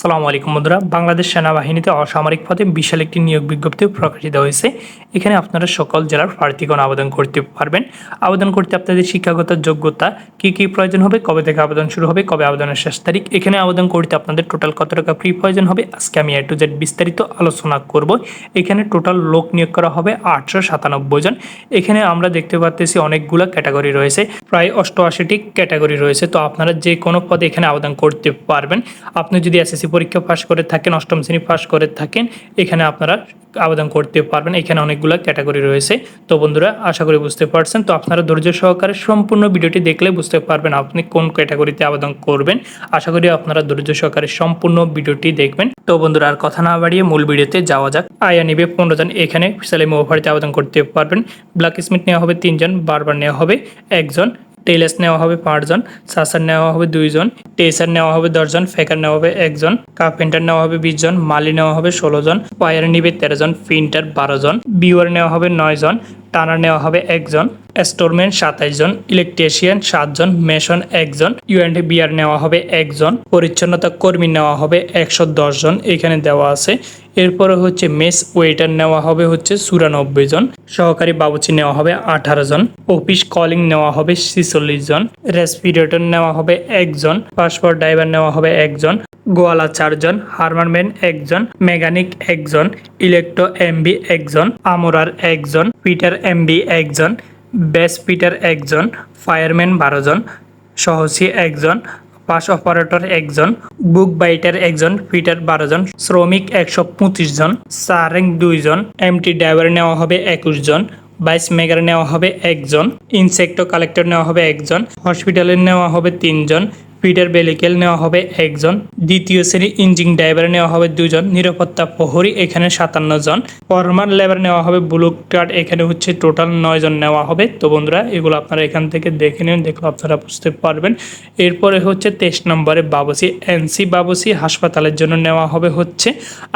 সালামু আলাইকুম বন্ধুরা। বাংলাদেশ সেনাবাহিনীতে অসামরিক পদে বিশাল একটি নিয়োগ বিজ্ঞপ্তি প্রকাশিত হয়েছে। এখানে আপনারা সকল জেলার প্রার্থীগণ আবেদন করতে পারবেন। আবেদন করতে আপনাদের শিক্ষাগত যোগ্যতা, কি কি প্রয়োজন হবে, কবে থেকে আবেদন শুরু হবে, কবে আবেদনের শেষ তারিখ, এখানে আবেদন করতে আপনাদের টোটাল কত টাকা ফ্রি প্রয়োজন হবে, আজকে আমি এ টু জেড বিস্তারিত আলোচনা করব। এখানে টোটাল লোক নিয়োগ করা হবে আটশো সাতানব্বই জন। এখানে আমরা দেখতে পাচ্তেছি অনেকগুলো ক্যাটাগরি রয়েছে, প্রায় অষ্টআশিটি ক্যাটাগরি রয়েছে। তো আপনারা যে কোনো পদে এখানে আবেদন করতে পারবেন। আপনি যদি এসএসসি পরীক্ষা পাস করে থাকেন, অষ্টম শ্রেণি পাস করে থাকেন, এখানে আপনারা আবেদন করতে পারবেন। এখানে অনেকগুলো ক্যাটাগরি রয়েছে। তো বন্ধুরা, আশা করি বুঝতে পারছেন। তো আপনারা ধৈর্য সহকারে সম্পূর্ণ ভিডিওটি দেখলে বুঝতে পারবেন আপনি কোন ক্যাটাগরিতে আবেদন করবেন। আশা করি আপনারা ধৈর্য সহকারে সম্পূর্ণ ভিডিওটি দেখবেন। তো বন্ধুরা, আর কথা না বাড়িয়ে মূল ভিডিওতে যাওয়া যাক। আয়া নিবে পনেরো জন। এখানে সেলেম ওভারিতে আবেদন করতে পারবেন। ব্ল্যাক স্মিথ নেওয়া হবে তিনজন, বারবার নেওয়া হবে একজন। টেইলার্স নেওয়া হবে পাঁচজন, সাসার নেওয়া হবে দুইজন, টেসার নেওয়া হবে দশজন ফেকার নেওয়া হবে একজন, কার্পেন্টার নেওয়া হবে বিশ জন মালি নেওয়া হবে ষোলো জন ওয়ার নিবে তেরো জন প্রিন্টার বারো জন বিওয়ার নেওয়া হবে নয় জন টানার নেওয়া হবে একজন। স্টোরম্যান সাতাইশ জন, ইলেকট্রিশিয়ান সাতজন মেশন একজন ইউএনডি বিআর নেওয়া হবে একজন পরিচ্ছন্নতা কর্মী নেওয়া হবে একশো জন এখানে দেওয়া আছে। এরপরে হচ্ছে মেস ওয়েটার নেওয়া হবে হচ্ছে চুরানব্বই জন, সহকারী বাবুচি নেওয়া হবে আঠারো জন, অফিস কলিং নেওয়া হবে ছিচল্লিশ জন, রেসপিরেটর নেওয়া হবে একজন পাসপোর্ট ড্রাইভার নেওয়া হবে একজন গোয়ালা চারজন হারমারম্যান একজন মেকানিক একজন ইলেকট্রো এমবি একজন আমরার একজন পিটার এমবি একজন বেস পিটার একজন, ফায়ারম্যান বারো জন, সহসী একজন, পাস অপারেটর একজন বুক বাইটার একজন, ফিটার বারো জন, শ্রমিক একশো পঁচিশ জন, সারেং দুইজন এমটি ড্রাইভার নেওয়া হবে একুশ জন বাইশ মেগার নেওয়া হবে একজন ইনসেক্টো কালেক্টর নেওয়া হবে একজন হসপিটালে নেওয়া হবে তিনজন পিটার বেলিকেল নেওয়া হবে একজন। দ্বিতীয় শ্রেণি ইঞ্জিন ড্রাইভার নেওয়া হবে দুজন। নিরাপত্তা প্রহরী এখানে সাতান্ন জন। ফরমার লেবার নেওয়া হবে ব্লু কার্ড। এখানে হচ্ছে টোটাল নয় জন নেওয়া হবে। তো বন্ধুরা, এগুলো আপনারা এখান থেকে দেখে নিন। দেখলে আপনারা বুঝতে পারবেন। এরপরে হচ্ছে তেইশ নম্বরে বাবুসি, এনসি বাবুসি হাসপাতালের জন্য নেওয়া হবে হচ্ছে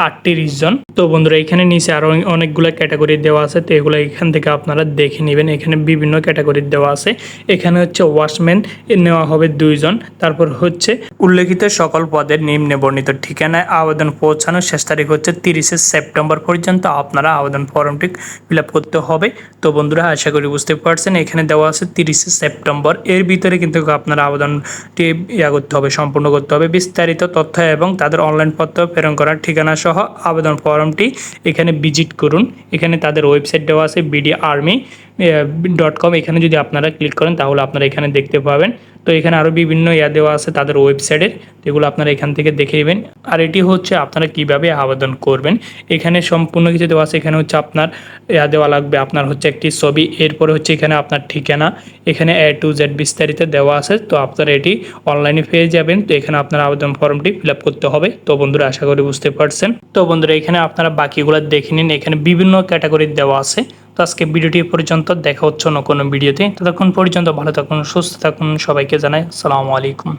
আটত্রিশ জন। তো বন্ধুরা, এখানে নিচে আরও অনেকগুলো ক্যাটাগরি দেওয়া আছে। তো এগুলো এখান থেকে আপনারা দেখে নেবেন। এখানে বিভিন্ন ক্যাটাগরি দেওয়া আছে। এখানে হচ্ছে ওয়াশম্যান নেওয়া হবে দুইজন তারপর হচ্ছে উল্লেখিত সকল পদের নিম্নে বর্ণিত ঠিকানায় আবেদন পৌঁছানোর শেষ তারিখ হচ্ছে তিরিশে সেপ্টেম্বর পর্যন্ত আপনারা আবেদন ফর্মটি ফিল করতে হবে। তো বন্ধুরা, আশা করি বুঝতে পারছেন, এখানে দেওয়া আছে তিরিশে সেপ্টেম্বর। এর ভিতরে কিন্তু আপনারা আবেদনটি ইয়া করতে হবে, সম্পূর্ণ করতে হবে। বিস্তারিত তথ্য এবং তাদের অনলাইন পত্র প্রেরণ করার ঠিকানা সহ আবেদন ফর্মটি এখানে ভিজিট করুন। এখানে তাদের ওয়েবসাইট দেওয়া আছে বিডি আর্মি। ডট কম এখানে যদি আপনারা ক্লিক করেন, তাহলে আপনারা এখানে দেখতে পাবেন। তো এখানে আরও বিভিন্ন ইয়া দেওয়া আছে তাদের ওয়েবসাইটের এগুলো আপনারা এখান থেকে দেখে নেবেন। আর এটি হচ্ছে আপনারা কীভাবে আবেদন করবেন। এখানে সম্পূর্ণ কিছু দেওয়া আছে। এখানে হচ্ছে আপনার ইয়া দেওয়া লাগবে। আপনার হচ্ছে একটি ছবি, এরপরে হচ্ছে এখানে আপনার ঠিকানা। এখানে এ টু জেড বিস্তারিত দেওয়া আছে। তো আপনারা এটি অনলাইনে পেয়ে যাবেন। তো এখানে আপনার আবেদন ফর্মটি ফিল করতে হবে। তো বন্ধুরা, আশা করি বুঝতে পারছেন। তো বন্ধুরা, এখানে আপনারা বাকিগুলো দেখে নিন। এখানে বিভিন্ন ক্যাটাগরির দেওয়া আছে। তো আজকে ভিডিওটি পর্যন্ত, দেখা হচ্ছে অন্য কোনো ভিডিওতে। ততক্ষণ পর্যন্ত ভালো থাকুন, সুস্থ থাকুন, সবাইকে জানাই সালামু আলাইকুম।